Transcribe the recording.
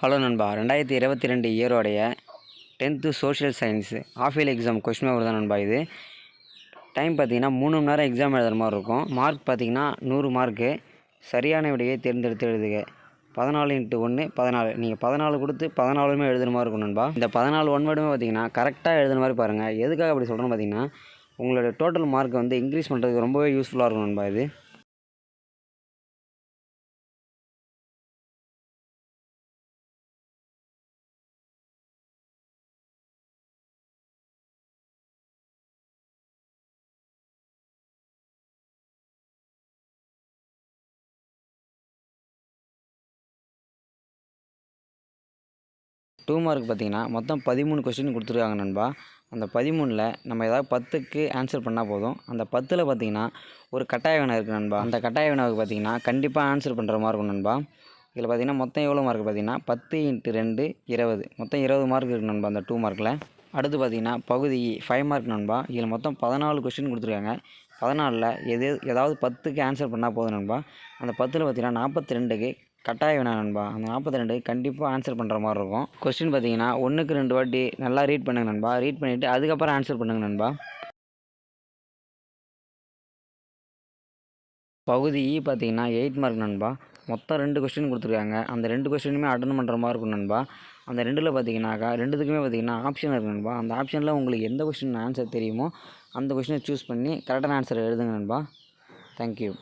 Hello நண்பா. ரெண்டாயிரத்தி இருபத்தி ரெண்டு இயரோடைய tenth social science. Half yearly exam question paper தான் நண்பா இது. டைம் பார்த்தீங்கன்னா மூணு மணி நேரம் எக்ஸாம் எழுதுகிற மாதிரி இருக்கும். மார்க் பார்த்தீங்கன்னா நூறு மார்க்கு. சரியான விடையை தேர்ந்தெடுத்து எழுதுக. பதினாலு இன்ட்டு ஒன்று பதினாலு. நீங்கள் பதினாலு கொடுத்து பதினாலுமே எழுதுன மாதிரி இருக்கும் நண்பா. இந்த பதினாலு ஒன் வேர்டுமே பார்த்தீங்கன்னா கரெக்டாக எழுதுன மாதிரி பாருங்கள் எதுக்காக அப்படி சொல்கிறேன்னு பார்த்தீங்கன்னா உங்களோட டோட்டல் மார்க்கை வந்து இன்க்ரீஸ் பண்ணுறதுக்கு ரொம்பவே யூஸ்ஃபுல்லாக இருக்கும் நண்பா இது. டூ மார்க் பார்த்தீங்கன்னா மொத்தம் பதிமூணு கொஸ்டின் கொடுத்துருக்காங்க நண்பா. அந்த பதிமூணில் நம்ம ஏதாவது பத்துக்கு ஆன்சர் பண்ணால் போதும். அந்த பத்தில் பார்த்தீங்கன்னா ஒரு கட்டாய வினா இருக்குது நண்பா. அந்த கட்டாய வினாவுக்கு பார்த்தீங்கன்னா கண்டிப்பாக ஆன்சர் பண்ணுற மாதிரி இருக்கும் நண்பா. இதில் பார்த்தீங்கன்னா மொத்தம் எவ்வளோ மார்க் பார்த்தீங்கன்னா பத்து இன்ட்டு ரெண்டு இருபது. மொத்தம் இருபது மார்க் இருக்குது நண்பா அந்த டூ மார்க்கில் அடுத்து பார்த்தீங்கன்னா பகுதி ஃபைவ் மார்க் நண்பா. இதில் மொத்தம் பதினாலு கொஸ்டின் கொடுத்துருக்காங்க. பதினாலில் எது ஏதாவது பத்துக்கு ஆன்சர் பண்ணால் போதும் நண்பா. அந்த பத்தில் பார்த்திங்கன்னா நாற்பத்தி ரெண்டுக்கு கட்டாய வினா நண்பா. அந்த நாற்பத்தி ரெண்டு கண்டிப்பாக ஆன்சர் பண்ணுற மாதிரி இருக்கும். கொஸ்டின் பார்த்தீங்கன்னா ஒன்றுக்கு ரெண்டு வாட்டி நல்லா ரீட் பண்ணுங்க நண்பா. ரீட் பண்ணிவிட்டு அதுக்கப்புறம் ஆன்சர் பண்ணுங்க நண்பா. பகுதி e இ பார்த்தீங்கன்னா எயிட் மார்க் நண்பா. மொத்தம் ரெண்டு கொஸ்டின் கொடுத்துருக்காங்க. அந்த ரெண்டு கொஸ்டினுமே அட்டன் பண்ணுற மாதிரி இருக்கும் நண்பா. அந்த ரெண்டில் பார்த்தீங்கன்னாக்கா ரெண்டுத்துக்குமே பார்த்தீங்கன்னா ஆப்ஷன் இருக்குது நண்பா. அந்த ஆப்ஷனில் உங்களுக்கு எந்த கொஸ்டின் ஆன்சர் தெரியுமோ அந்த கொஸ்டினை சூஸ் பண்ணி கரெக்டான ஆன்சர் எழுதுங்க நண்பா. தேங்க்யூ